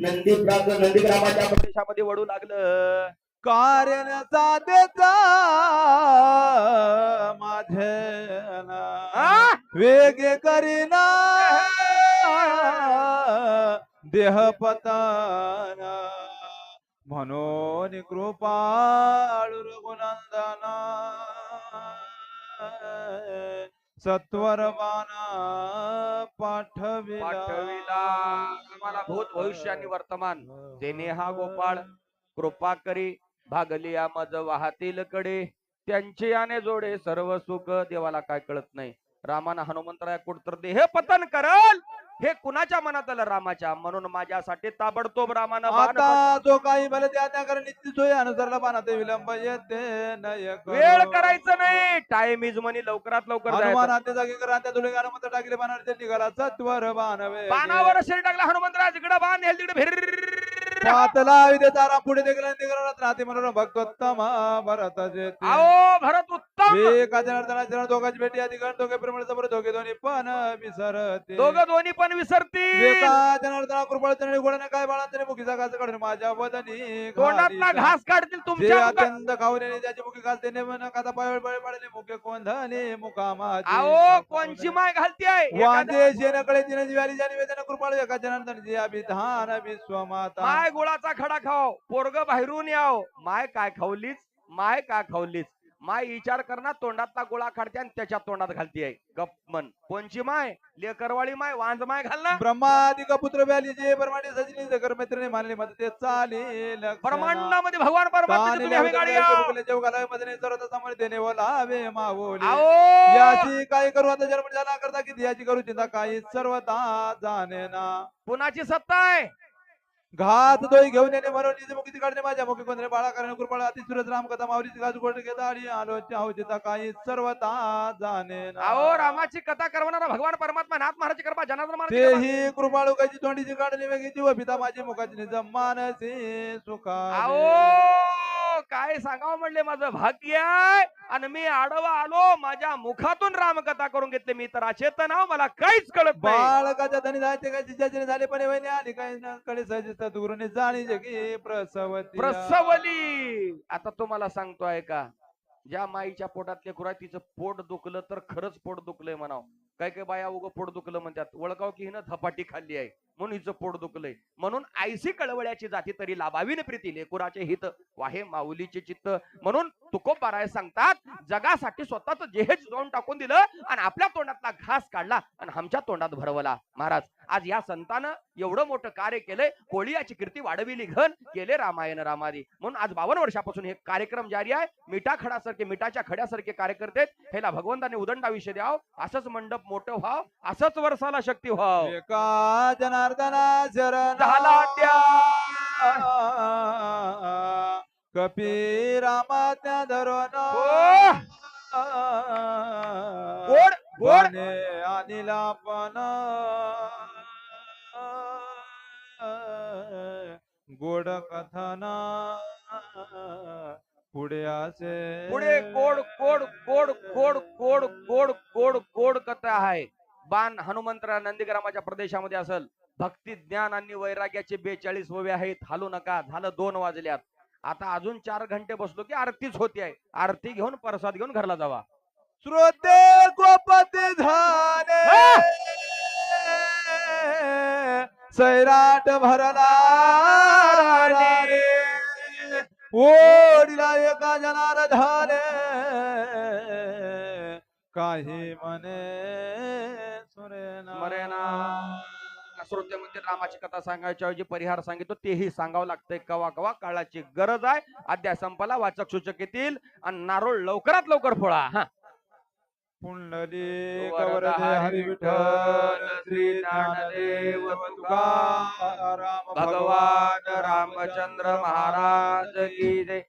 नंदी नंदीग्रामाच्या प्रदेशामध्ये वळू लागलं. कारण साधेचा माझे वेग करीना. देह पताना. म्हणून कृपाळू रघुनंदना. सत्वरवाना पाठविला. पाठविला. आम्हाला भूत भविष्य आणि वर्तमान. देणे हा गोपाळ कृपा करी भागली या मज वाहतील कडे. त्यांचे याने जोडे सर्व सुख देवाला काय कळत नाही. रामानं हनुमंतराया कुठतर देह पतन करल. हे कुणाच्या मनात आलं रामाच्या? म्हणून माझ्यासाठी ताबडतोब रामानं बाण आता जो काही भले त्या त्या कारण अनुसरला बाणा ते विलंब येते नय करो. वेळ करायचं नाही. टाइम इज मनी लवकरात लवकर हनुमान जायचं. हाते जागी करा. त्या तुले गाणं टाकले बाणावर ते निघाला. सत्वर बाणवे बाणावर शरीर टाकला हनुमंतराज. इकडे बाण हेल तिकडे फिर पातला विदे तारा पुढे देखील निघाला राहते मनोरम भक्तोत्तम भरत जेते आओ भरत दोघांची भेटी आधी गण दोघे समोर दोघे दोन्ही पण विसरते दोघं दोन्ही पण विसरतील. एका जनार्दना कृपळ चरणी गोळ्याने काय मुखीचा घास काढून माझ्या वदनी. घास काढतील तुमच्या. अत्यंत खाऊने ज्याची मुखी घालते नेमन काता पाय बळे पडले मुखे कोंधने मुकामाची. आओ कोणची माय घालती आहे वांदे तिने ज्वारी जाणी वेदना कृपाळ एका जनार्दन जी अभिधान विश्वमाता. माय गुळाचा खडा खाओ पोरग बाहेरून याव माय काय खावलीच माय काय खावलीच माय विचार करणार तोंडातला गोळा काढते आणि त्याच्या तोंडात घालती. आहे गप मन कोणची माय? लेकरवाळी माय? वांज माय? घालणार ब्रह्मादिक पुत्र व्याली जे परमाने सजनी जगर मैत्रिणी मानले मत ते चालेल ब्रह्मांडामध्ये भगवान परमात्मा तुम्ही हवी गाडी या. जेवघाला मदने सर्वता समोर देणे बोलावे मावोली. आओ याची काय करू आता? जन्म झाला करता किती? याची करू चिंता काही. सर्वता जाणे ना कुणाची सत्ता आहे? घात दोई घेऊन येणे म्हणून निज मुक्ती काढणे माझ्या मुखी कोणते बाळा कारण कृपाळा अति सुरत राम कथा माऊलीची गाज गोड घेता आणि आलो चाहू चिता काही सर्वता जाणे आओ रामाची कथा करवणारा भगवान परमात्मा नाथ महाराज कृपा जनार्दन महाराज. तेही कृपाळू काची तोंडीची काढणे वेगळी व पिता माझी मुखाची निज मानसी सुखा आओ काय सांगावं म्हणले माझं? भाग्य आहे. आणि मी आडवा आलो माझ्या मुखातून रामकथा करून घेतली मी. तर अचेतन आहो मला काहीच कळत नाही. बाळकाच्या धनी जायचे काय जिजाचे झाले पण वहिनी आली काय ना कडे गुरुने जाणी जगी. प्रसवती. प्रसवली. आता तुम्हाला सांगतोय का ज्या माईच्या पोटातले खुरा तिचं पोट दुखलं तर खरंच पोट दुखलंय म्हणाव. काय काय बाया उगं पोट दुखलं म्हणतात? ओळखाव की हिनं धपाटी खाल्ली आहे? म्हणून हिचं पोट दुखलंय. म्हणून आयसी कळवळ्याची जाती तरी लाभावी न प्रीती. लेकुराचे हित वाहे माऊलीचे चित्त. म्हणून तुकोबाराय सांगतात जगासाठी स्वतःच जेहेज जाऊन टाकून दिलं आणि आपल्या तोंडातला घास काढला आणि आमच्या तोंडात भरवला. महाराज आज या संतानं एवढं मोठं कार्य केलंय. कोळियाची कीर्ती वाढविली घन केले रामायण रामादी. म्हणून आज बावन्न वर्षापासून हे कार्यक्रम जारी आहे. मिठा खडासारखे मिठाच्या खड्यासारखे कार्यकर्ते ह्याला भगवंताने उदंड आयुष्य द्याव. असंच मंडप मोठं व्हाव. असंच वर्षाला शक्ती व्हाव. जनार्दना शरण झाला त्या. कपी धरून! गोड गोड बने अनिला पण गोड कथना. पुढे असे. पुढे गोड गोड गोड गोड गोड गोड गोड गोड कथा आहे. बाण हनुमंतरा नंदीग्रामाच्या प्रदेशामध्ये असेल. भक्ती ज्ञान आणि वैराग्याचे बेचाळीस ओवे आहेत. हालू नका. झालं दोन वाजल्यात. आता अजून चार घंटे बसलो की आरतीच होती. आहे आरती घेऊन प्रसाद घेऊन घरला जावा. श्रोते गोपती झाले सैराट भरला रे. ओढीला एका जनार झाले काही म्हणे सुरेना. मरेना श्रोते म्हणजे रामाची कथा सांगायच्या ऐवजी परिहार सांगितलं तेही सांगावं लागतंय. कवा कवा काळाची गरज आहे. अध्याय संपला वाचक सूचक येतील आणि नारोळ लवकरात लवकर फोळा हा. पुंडली हरी विठ्ठल श्री ज्ञानदेव तुकाराम भगवान रामचंद्र महाराज की जय.